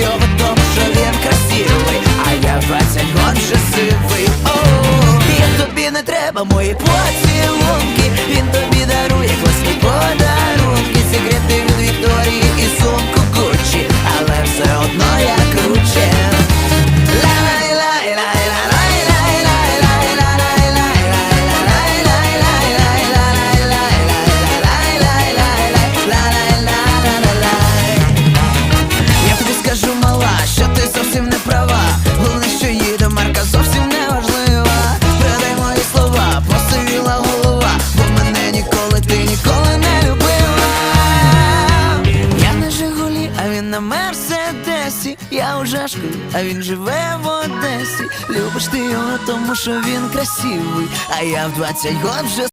Його, тому що він красивий, а я в 20 год вже сивий. О, і тобі не треба мої поцілунки. На Мерседесі. Я у жашку, а він живе в Одесі. Любиш ти його, тому що він красивий, а я в 20 год вже